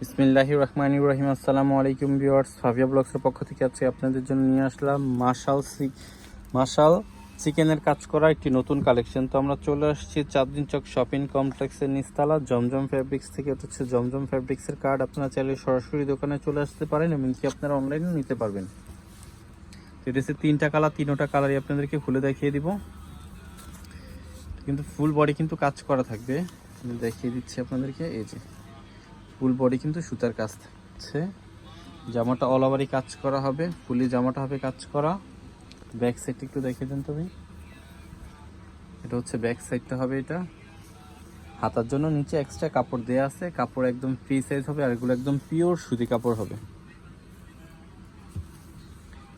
বিসমিল্লাহি রহমান ইব্রাহিম আসসালামু আলাইকুম ভিউয়ার্স ফাভিয়া ব্লগসের পক্ষ থেকে আজকে আপনাদের জন্য নিয়ে আসলাম মাশাল মাশাল চিকেনের কাজ করা একটি নতুন কালেকশন। তো আমরা চলে আসছি চাঁদদিন চক শপিং কমপ্লেক্সের নিস্তালা জমজম ফ্যাব্রিক্স থেকে এটা হচ্ছে জমজম ফ্যাব্রিক্সের কার্ড আপনারা চাইলে সরাসরি দোকানে চলে আসতে পারেন, এমনকি আপনারা অনলাইনেও নিতে পারবেন। এটা হচ্ছে তিনটা কালার তিনোটা কালারই আপনাদেরকে খুলে দেখিয়ে দিব। কিন্তু ফুল বডি কিন্তু কাজ করা থাকবে। দেখিয়ে দিচ্ছি আপনাদেরকে, এই যে। ফুল বডি কিন্তু সুতার কাজ থাকছে জামাটা অল ওভারই কাজ করা হবে, ফুলি জামাটা হবে কাজ করা। ব্যাক সাইডটা একটু দেখিয়ে দেন তুমি এটা হচ্ছে ব্যাক সাইডটা হবে এটা। হাতার জন্য নিচে এক্সট্রা কাপড় দেয়া আছে, কাপড় একদম ফ্রি সাইজ হবে আর এগুলো একদম পিওর সুতি কাপড় হবে।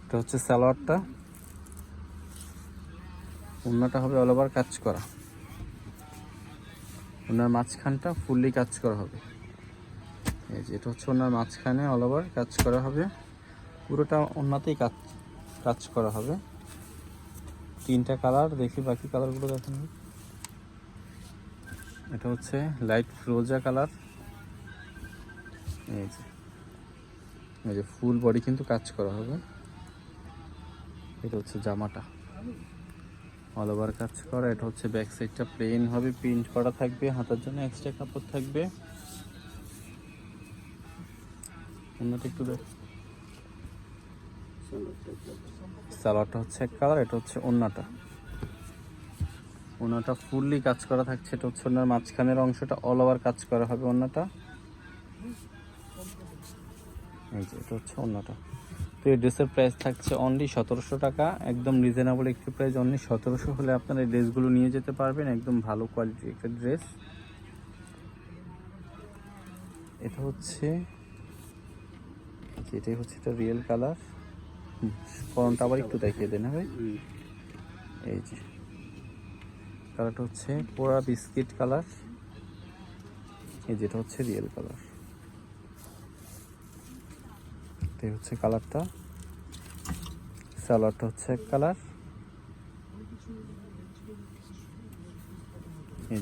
এটা হচ্ছে সালোয়ারটা। অন্যটা হবে অল ওভার কাজ করা। ওনার মাঝখানটা ফুললি কাজ করা হবে। এই যে, এটা হচ্ছে ওনার মাঝখানে অল ওভার কাজ করা হবে। পুরোটা ওনাতেই কাজ কাজ করা হবে। তিনটা কালার দেখি বাকি কালারগুলো দেখেন। এটা হচ্ছে লাইট ফ্রোজা কালার এই যে এই যে ফুল বডি কিন্তু কাজ করা হবে। এটা হচ্ছে জামাটা। অল ওভার কাজ করা, এটা হচ্ছে ব্যাক সাইডটা প্লেন হবে প্রিন্ট করা থাকবে, হাতার জন্য এক্সট্রা কাপড় থাকবে। অন্যটা একটু দেখ। সালোয়ারটা হচ্ছে এক কালার এটা হচ্ছে ওন্নাটা। ওন্নাটা ফুললি কাজ করা থাকছে, এটা হচ্ছে ওনার মাঝখানের অংশটা অল ওভার কাজ করা হবে ওন্নাটা। এই এটা হচ্ছে ওন্নাটা। তো এই ড্রেসের প্রাইস থাকছে অনলি সতেরোশো টাকা, একদম রিজনেবল একটি প্রাইস অনলি সতেরোশো হলে আপনারা এই ড্রেসগুলো নিয়ে যেতে পারবেন, একদম ভালো কোয়ালিটির একটা ড্রেস এটা হচ্ছে এটাই হচ্ছে এটা রিয়েল কালার ফর্মটা আবার একটু দেখিয়ে দেন ভাই? এই যে কালারটা হচ্ছে পোড়া বিস্কিট কালার এই যেটা হচ্ছে রিয়েল কালার এটাই হচ্ছে কালারটা সালোয়ারটা হচ্ছে এক কালার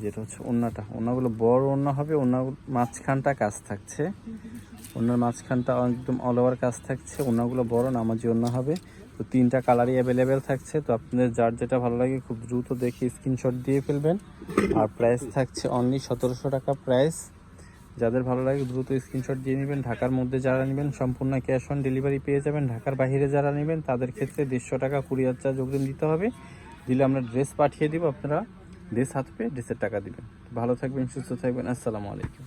যেটা হচ্ছে ওন্নাটা ওন্নাগুলো বড় ওন্না হবে ওন্না মাঝখানটা কাজ থাকছে। ওনার মাঝখানটা একদম অল ওভার কাজ থাকছে। ওনাগুলো বড়, নামাজি ওনা হবে। তো তিনটা কালারই অ্যাভেলেবেল থাকছে। তো আপনাদের যার যেটা ভালো লাগে খুব দ্রুত দেখে স্ক্রিনশট দিয়ে ফেলবেন। আর প্রাইস থাকছে অনলি সতেরোশো টাকা প্রাইস যাদের ভালো লাগে দ্রুত স্ক্রিনশট দিয়ে নেবেন। ঢাকার মধ্যে যারা নেবেন, সম্পূর্ণ ক্যাশ অন ডেলিভারি পেয়ে যাবেন। ঢাকার বাইরে যারা নেবেন, তাদের ক্ষেত্রে দেড়শো টাকা কুরিয়ার চার্জ অগ্রিম দিতে হবে। দিলে আমরা ড্রেস পাঠিয়ে দিব আপনারা। ড্রেস হাত পেয়ে ড্রেসের টাকা দিবেন ভালো থাকবেন সুস্থ থাকবেন আসসালামু আলাইকুম